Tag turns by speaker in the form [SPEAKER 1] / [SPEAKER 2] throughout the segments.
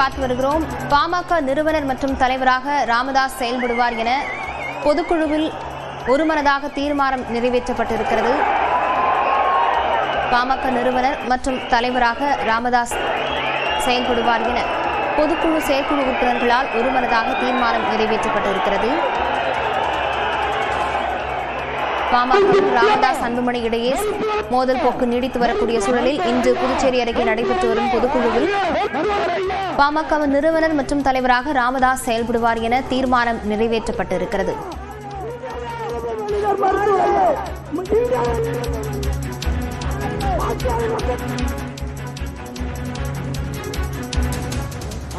[SPEAKER 1] பார்த்து வருகிறோம். பாமக நிறுவனர் மற்றும் தலைவராக ராமதாஸ் செயல்படுவார் என பொதுக்குழுவில் ஒருமனதாக தீர்மானம் நிறைவேற்றப்பட்டிருக்கிறது. பாமக நிறுவனர் மற்றும் தலைவராக ராமதாஸ் செயல்படுவார் என பொதுக்குழு செயற்குழு உறுப்பினர்களால் ஒருமனதாக தீர்மானம் நிறைவேற்றப்பட்டிருக்கிறது. பாமக ராமதாஸ் அன்புமணி இடையே மோதல் போக்கு நீடித்து வரக்கூடிய சூழலில் இன்று புதுச்சேரி அருகே நடைபெற்று வரும் பொதுக்குழுவில் பாமக நிறுவனர் மற்றும் தலைவராக ராமதாஸ் செயல்படுவார் என தீர்மானம் நிறைவேற்றப்பட்டிருக்கிறது.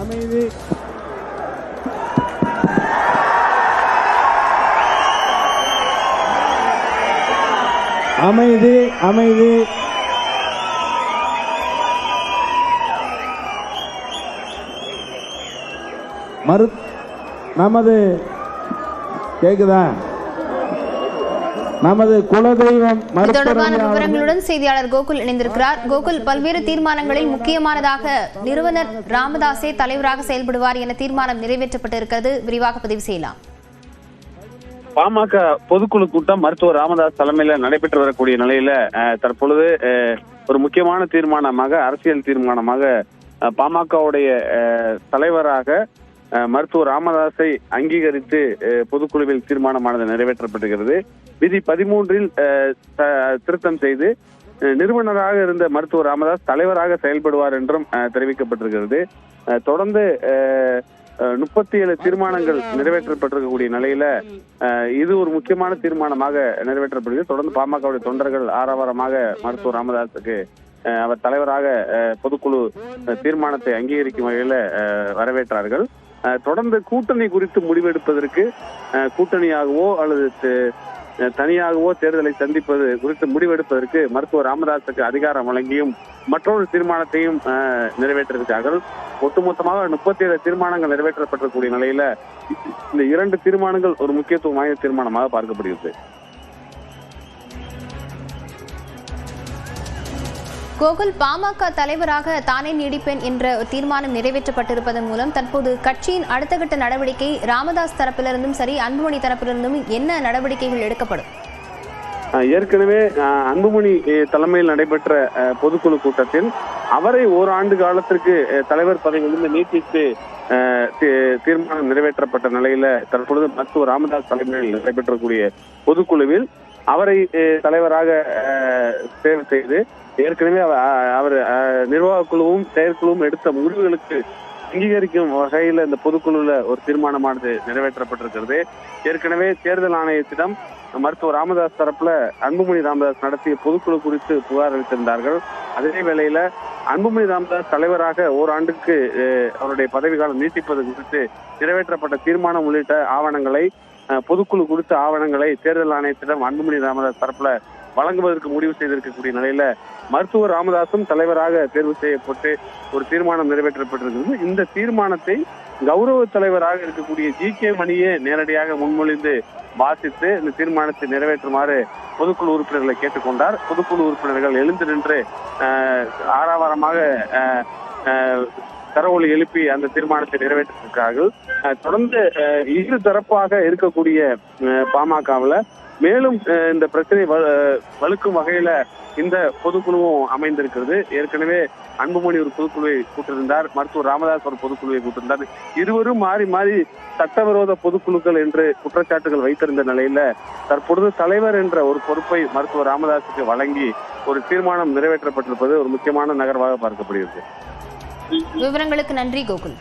[SPEAKER 2] அமைதி. அமைதி அமைதி. மறு நமது கேக்குதா? நமது குலதெய்வம்
[SPEAKER 1] தொடர்பான விவரங்களுடன் செய்தியாளர் கோகுல் இணைந்திருக்கிறார். கோகுல் பல்வேறு தீர்மானங்களில் முக்கியமானதாக நிறுவனர் ராமதாஸே தலைவராக செயல்படுவார் என தீர்மானம் நிறைவேற்றப்பட்டிருக்கிறது. விரிவாக பதிவு செய்யலாம்.
[SPEAKER 3] பாமக பொதுக்குழு கூட்டம் மருத்துவர் ராமதாஸ் தலைமையில நடைபெற்று வரக்கூடிய நிலையில தற்பொழுது ஒரு முக்கியமான தீர்மானமாக அரசியல் தீர்மானமாக பாமகவுடைய தலைவராக மருத்துவர் ராமதாஸை அங்கீகரித்து பொதுக்குழுவில் தீர்மானமானது நிறைவேற்றப்படுகிறது விதி பதிமூன்றில் த- திருத்தம் செய்து நிறுவனராக இருந்த மருத்துவர் ராமதாஸ் தலைவராக செயல்படுவார் என்றும் தெரிவிக்கப்பட்டிருக்கிறது. தொடர்ந்து முப்பத்தி ஏழு தீர்மானங்கள் நிறைவேற்றப்பட்டிருக்கக்கூடிய நிலையில இது ஒரு முக்கியமான தீர்மானமாக நிறைவேற்றப்படுகிறது. தொடர்ந்து பாமகவுடைய தொண்டர்கள் ஆரவாரமாக மருத்துவர் ராமதாஸுக்கு அஹ், அவர் தலைவராக அஹ், பொதுக்குழு தீர்மானத்தை அங்கீகரிக்கும் வகையில அஹ், வரவேற்றார்கள். தொடர்ந்து கூட்டணி குறித்து முடிவெடுப்பதற்கு அஹ், கூட்டணியாகவோ அல்லது தனியாகவோ தேர்தலை சந்திப்பது குறித்து முடிவெடுப்பதற்கு மருத்துவர் ராமதாசுக்கு அதிகாரம் வழங்கியும் மற்றொரு தீர்மானத்தையும் அஹ், நிறைவேற்றிருக்கிறார்கள் ஒட்டுமொத்தமாக முப்பத்தி ஏழு தீர்மானங்கள் நிறைவேற்றப்பட்டிருக்கக்கூடிய நிலையில இந்த இரண்டு தீர்மானங்கள் ஒரு முக்கியத்துவம் வாய்ந்த தீர்மானமாக பார்க்கப்படுகிறது.
[SPEAKER 1] கோகுல் பாமக தலைவராக தானே நீடிப்பேன் என்ற தீர்மானம் நிறைவேற்றப்பட்டிருப்பதன் மூலம் தற்போது கட்சியின் அடுத்த கட்ட நடவடிக்கை ராமதாஸ் தரப்பிலிருந்தும் சரி அன்புமணி தரப்பிலிருந்தும் என்ன நடவடிக்கைகள் எடுக்கப்படும்?
[SPEAKER 3] ஏற்கனவே அஹ், அன்புமணி தலைமையில் நடைபெற்ற பொதுக்குழு கூட்டத்தில் அவரை ஓராண்டு காலத்திற்கு அஹ், தலைவர் பதவியிலிருந்து நீட்டித்து அஹ், தீ- தீர்மானம் நிறைவேற்றப்பட்ட நிலையில தற்பொழுது மருத்துவர் ராமதாஸ் தலைமையில் நடைபெற்றக்கூடிய பொதுக்குழுவில் அவரை தலைவராக தேர்வு செய்து ஏற்கனவே அவர் நிர்வாக குழுவும் செயற்குழுவும் எடுத்த முடிவுகளுக்கு அங்கீகரிக்கும் வகையில இந்த பொதுக்குழுல ஒரு தீர்மானமானது நிறைவேற்றப்பட்டிருக்கிறது. ஏற்கனவே தேர்தல் ஆணையத்திடம் மருத்துவர் ராமதாஸ் தரப்புல அன்புமணி ராமதாஸ் நடத்திய பொதுக்குழு குறித்து புகார் அளித்திருந்தார்கள். அதே வேளையில அன்புமணி ராமதாஸ் தலைவராக ஓராண்டுக்கு அவருடைய பதவிக்காலம் நீட்டிப்பது குறித்து நிறைவேற்றப்பட்ட தீர்மானம் உள்ளிட்ட ஆவணங்களை பொதுக்குழு கொடுத்த ஆவணங்களை தேர்தல் ஆணையத்திடம் அன்புமணி ராமதாஸ் தரப்புல வழங்குவதற்கு முடிவு செய்திருக்கக்கூடிய நிலையில மருத்துவர் ராமதாசும் தலைவராக தேர்வு செய்யப்பட்டு ஒரு தீர்மானம் நிறைவேற்றப்பட்டிருக்கிறது. இந்த தீர்மானத்தை கௌரவ தலைவராக இருக்கக்கூடிய ஜி கே மணியே நேரடியாக முன்மொழிந்து வாசித்து இந்த தீர்மானத்தை நிறைவேற்றுமாறு பொதுக்குழு உறுப்பினர்களை கேட்டுக்கொண்டார். பொதுக்குழு உறுப்பினர்கள் எழுந்து நின்று ஆஹ், ஆரவாரமாக கரவொலி எழுப்பி அந்த தீர்மானத்தை நிறைவேற்றிருக்கிறார்கள். தொடர்ந்து இரு தரப்பாக இருக்கக்கூடிய பாமகவில் மேலும் இந்த பிரச்சனை வ- வலுக்கும் வகையில இந்த பொதுக்குழுவும் அமைந்திருக்கிறது. ஏற்கனவே அன்புமணி ஒரு பொதுக்குழுவை கூட்டிருந்தார் மருத்துவர் ராமதாஸ் ஒரு பொதுக்குழுவை கூட்டிருந்தார் இருவரும் மாறி மாறி சட்டவிரோத பொதுக்குழுக்கள் என்று குற்றச்சாட்டுகள் வைத்திருந்த நிலையில தற்பொழுது தலைவர் என்ற ஒரு பொறுப்பை மருத்துவர் ராமதாஸுக்கு வழங்கி ஒரு தீர்மானம் நிறைவேற்றப்பட்டிருப்பது ஒரு முக்கியமான நகர்வாக பார்க்கப்படுகிறது.
[SPEAKER 1] விவரங்களுக்கு நன்றி கோகுல்.